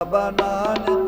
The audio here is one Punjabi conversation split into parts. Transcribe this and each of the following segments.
ਬਾਬਾ ਨਾਨਕ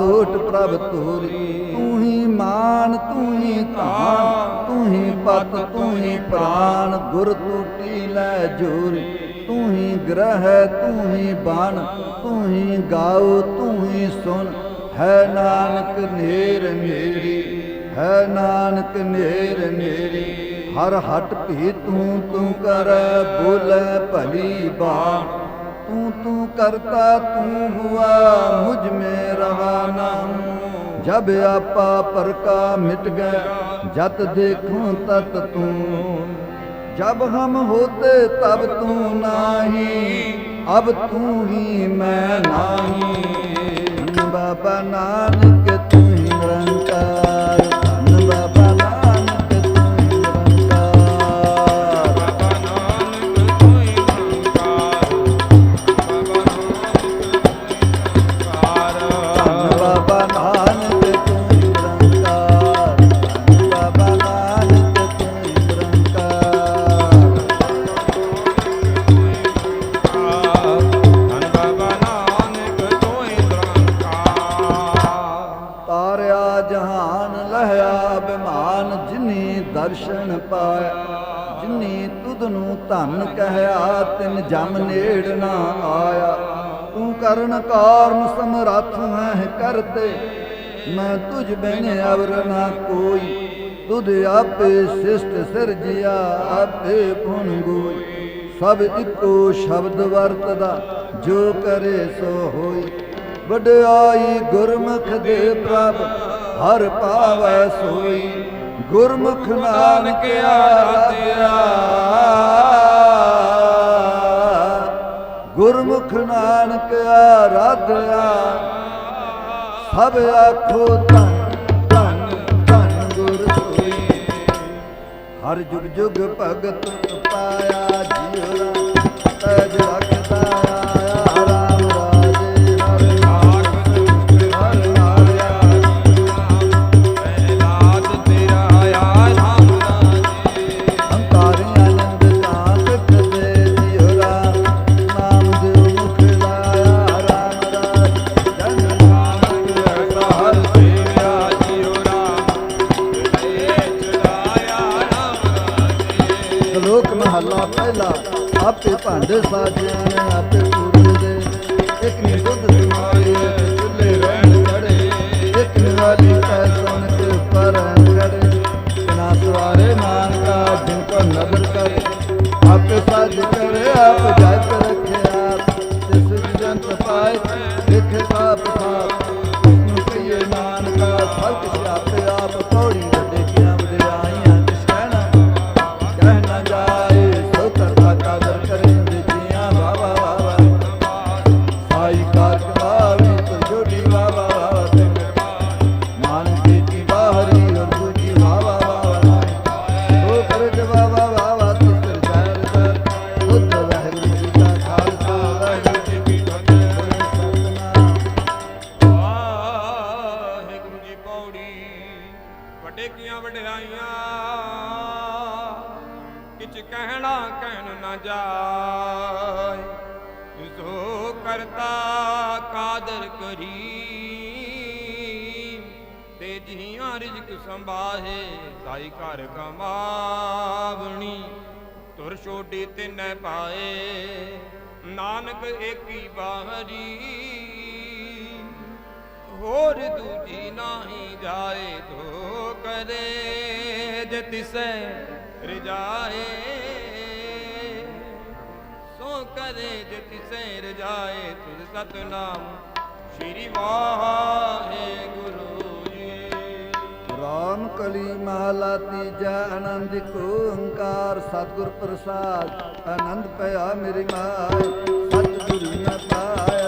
ਰੰਗ ਪ੍ਰਭ ਤੋਰੀ ਤੂੰ ਹੀ ਮਾਨ ਤੂੰ ਹੀ ਧਾਨ ਤੂੰ ਹੀ ਪਤ ਤੂੰ ਹੀ ਪ੍ਰਾਨ, ਗੁਰ ਟੂਟੀ ਲੈ ਜੋਰੀ। ਤੂੰ ਹੀ ਗ੍ਰਹਿ ਤੂੰ ਹੀ ਬਾਣ ਤੂੰ ਹੀ ਗਾਉ ਤੂੰ ਹੀ ਸੁਣ ਹੈ ਨਾਨਕ ਨੇਰ ਨੇਰੀ ਹੈ ਨਾਨਕ ਨੇਰ ਮੇਰੀ। ਹਰ ਹਟ ਭੀ ਤੂੰ ਤੂੰ ਕਰ, ਬੋਲੇ ਭਲੀ ਬਾਤ ਤੂੰ ਤੂੰ ਕਰਤਾ, ਤੂੰ ਹੁਆ, ਮੁਝ ਮੇ ਰਹਾ ਨਾਮ ਜਬ ਆਪਾ ਪਰ ਕਾ ਮਿਟ ਗਏ, ਜਤ ਦੇਖੂੰ ਤਤ ਤੂੰ। ਜਬ ਹਮ ਹੋਤੇ ਤਬ ਤੂੰ ਨਾਹੀ, ਅਬ ਤੂੰ ਹੀ ਮੈਂ ਨਾਹੀ। ਧੰਨ ਬਾਬਾ ਨਾਨਕ ਜਹਾਨ ਲਹਿਆ, ਬਿਮਾਨ ਜਿਨੀ ਦਰਸ਼ਨ ਪਾਇਆ। ਜਿਨੀ ਤੁਧ ਨੂੰ ਧਨ ਕਹਿਆ, ਤਿਨ ਜਮ ਨੇੜ ਨਾ ਆਇਆ। ਤੂੰ ਕਰਨ ਕਾਰਨ ਸਮਰੱਥ ਹੈ ਕਰਤੇ। ਮੈਂ ਤੁਝ ਬਿਨ ਅਵਰ ਨਾ ਕੋਈ। ਤੁਧ ਆਪੇ ਸਿਸ਼ਟ ਸਿਰਜਿਆ, ਆਪੇ ਗੁਣ ਗੋਈ। ਸਭ ਇੱਕੋ ਸ਼ਬਦ ਵਰਤਦਾ, ਜੋ ਕਰੇ ਸੋ ਹੋਈ। ਵਡਿਆਈ ਗੁਰਮੁਖ ਦੇ ਪ੍ਰਭ ਹਰ ਪਾਵੈ ਸੋਈ ਗੁਰਮੁਖ ਨਾਨਕ ਆਰਾਧਿਆ। ਗੁਰਮੁਖ ਨਾਨਕ ਆਰਾਧਿਆ। ਸਭ ਆਖੋ ਧੰਨ ਧੰਨ ਧੰਨ ਗੁਰ ਸੋਈ। ਹਰ ਜੁਗ ਜੁਗ ਭਗਤ ਪਾਇਆ ਜੀਵ ਆਪੇ ਭਾਂਡੇ ਸਾਜਿਆ ਨੇ ਆਪੇ ਪੂਰੇ ਦੇ ਇੱਕ ਨੇ ਦੁੱਧ ਸਮਾਏ ਤੇ ਚੁੱਲੇ ਰਹਿਣ ਖੜੇ। ਇੱਕ ਨਿਵਾਲੀ ਕੈ ਸੁਣ ਕੇ ਪਰ ਖੜੇ। ਨਾ ਸਵਾਰੇ ਨਾਨਕਾ ਜਿਨ ਕੋ ਨਦਰ ਕਰੇ। ਆਪੇ ਸਾਜ ਕਰੇ, ਆਪ ਜਗ ਕਾਦਰ ਕਰੀ ਤੇ ਜੀਆਂ ਰਿਜਕ ਸੰਭਾਹੇ ਸਾਈ ਘਰ ਕਮਾਵਣੀ। ਤੁਰ ਛੋਡੀ ਤਿਨੈ ਪਾਏ ਨਾਨਕ ਏਕੀ ਬਾਹਰੀ। ਹੋਰ ਦੂਜੀ ਨਾਹੀ ਜਾਏ ਤੋ ਕਰੇ, ਜੇ ਤਿਸੈ ਰਜਾਏ ਕਰੇ ਜੇ ਤਿਸੈ ਰਜਾਏ ਤੁਧ ਸਤਨਾਮ। ਸ਼੍ਰੀ ਵਾਹਿਗੁਰੂ ਜੀ। ਰਾਮ ਕਲੀ ਮਹਲਾ ਤੀਜਾ, ਆਨੰਦ ਓੰਕਾਰ, ਸਤਿਗੁਰ ਪ੍ਰਸਾਦ। ਆਨੰਦ ਪਿਆ ਮੇਰੀ ਮਾਏ ਸਤਿਗੁਰੂ ਨਾ ਪਾਇਆ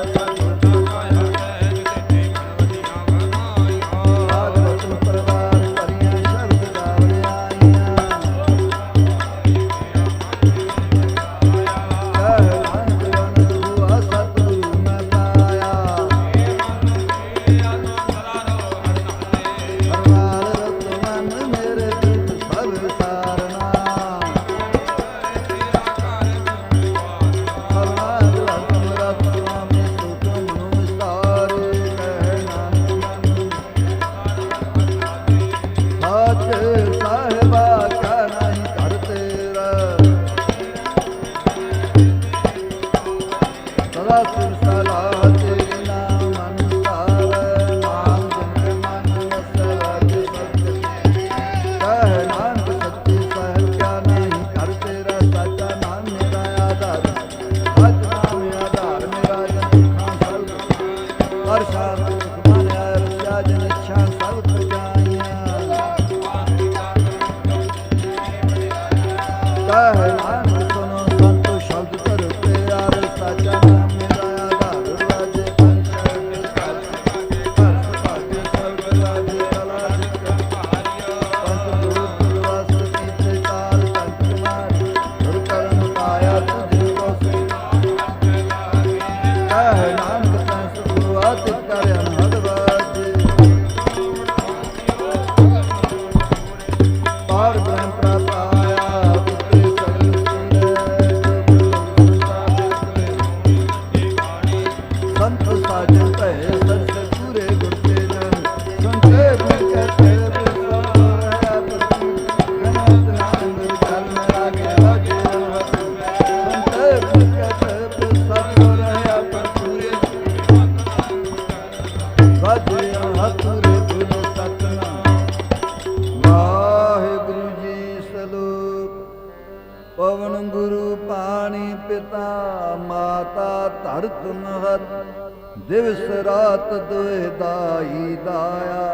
ਧਰਤ ਮਹਤ ਦਿਵਸ ਰਾਤ ਦੁਇ ਦਾਈ ਦਾਇਆ।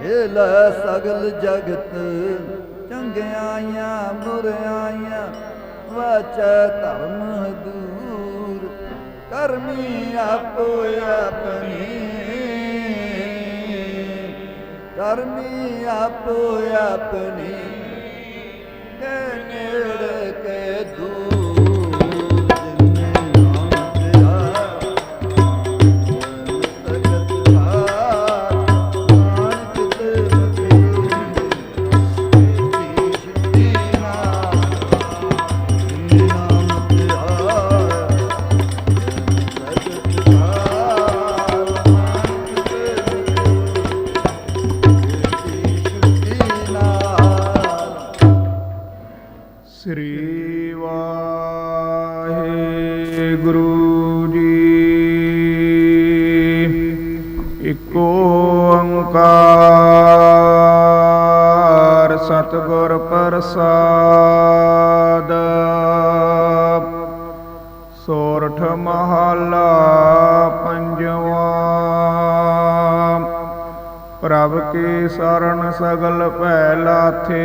ਇਹ ਲੈ ਸਗਲ ਜਗਤ, ਚੰਗਿਆਈਆਂ ਬੁਰਿਆਈਆਂ ਵਾਚੈ ਧਰਮ ਦੂਰ ਕਰਮੀ ਆਪੋ ਆਪਣੀ, ਕਰਮੀ ਆਪੋ ਆਪਣੀ। ਕੇ ਨੇੜੇ ਕੇ ਦੂਰ ਓੰਕਾਰ ਸਤਿਗੁਰ ਪ੍ਰਸਾਦ ਸੋਰਠ ਮਹਲਾ ਪੰਜਵਾ ਪ੍ਰਭ ਕੀ ਸਰਣ ਸਗਲ ਭੈ ਲਾਥੇ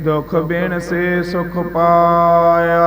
ਦੁਖ ਬਿਨ ਸੇ ਸੁਖ ਪਾਇਆ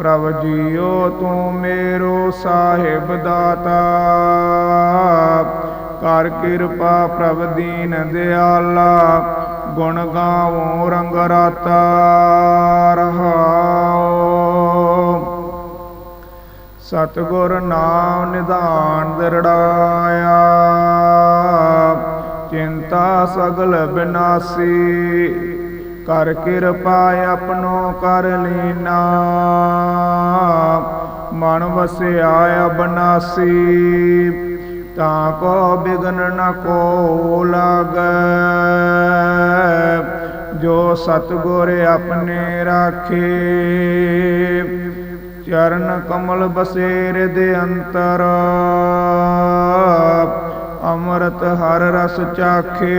ਪ੍ਰਭ ਜੀਓ, ਤੂੰ ਮੇਰੋ ਸਾਹਿਬ ਦਾਤਾ। ਕਰ ਕਿਰਪਾ ਪ੍ਰਭ ਦੀਨ ਦਿਆਲਾ, ਗੁਣ ਗਾਵੋ ਰੰਗ ਰਾਤਾ, ਰਹਾਓ। ਸਤਿਗੁਰ ਨਾਮ ਨਿਧਾਨ ਦਰੜਾਇਆ, ਚਿੰਤਾ ਸਗਲ ਬਿਨਾਸੀ ਕਰ ਕਿਰਪਾ ਆਪਣੋ ਕਰ ਲੀਨਾ। ਮਨ ਵਸਿਆ ਅਬਨਾਸੀ, ਤਾਂ ਕੋ ਬਿਗਨ ਨ ਕੋ ਲਾਗੈ। ਜੋ ਸਤਿਗੁਰ ਆਪਣੇ ਰਾਖੇ, ਚਰਨ ਕਮਲ ਬਸੇ ਦੇ ਅੰਤਰ। ਅੰਮ੍ਰਿਤ ਹਰ ਰਸ ਚਾਖੇ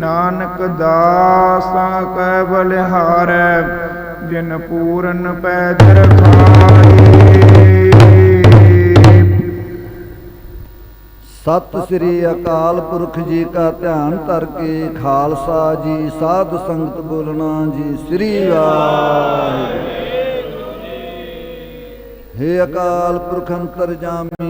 ਨਾਨਕ ਦਾਸਾਂ ਕੈ ਬਲਿਹਾਰੈ, ਜਿਨ ਪੂਰਨ ਪੈਜ ਰਖਾਈ ਸਤਿ ਸ੍ਰੀ ਅਕਾਲ ਪੁਰਖ ਜੀ ਕਾ ਧਿਆਨ ਧਰ ਕੇ, ਖਾਲਸਾ ਜੀ, ਸਾਧ ਸੰਗਤ ਬੋਲਣਾ ਜੀ, ਸ੍ਰੀ ਵਾਹਿਗੁਰੂ। ਹੇ ਅਕਾਲ ਪੁਰਖ ਅੰਤਰਜਾਮੀ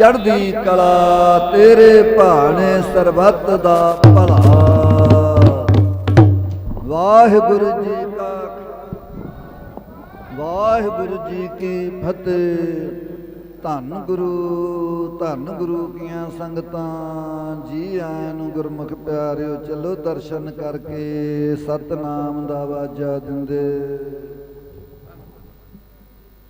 ਚੜ੍ਹਦੀ ਕਲਾ, ਤੇਰੇ ਭਾਣੇ ਸਰਬੱਤ ਦਾ ਭਲਾ। ਵਾਹਿਗੁਰੂ ਜੀ ਕਾ ਵਾਹਿਗੁਰੂ ਜੀ ਕੀ ਫਤਿਹ। ਧੰਨ ਗੁਰੂ ਧੰਨ ਗੁਰੂ ਕੀਆਂ ਸੰਗਤਾਂ, ਜੀ ਆਇਆਂ ਨੂੰ ਗੁਰਮੁਖ ਪਿਆਰਿਓ, ਚਲੋ ਦਰਸ਼ਨ ਕਰਕੇ ਸਤਨਾਮ ਦਾ ਵਾਜਾ ਦਿੰਦੇ।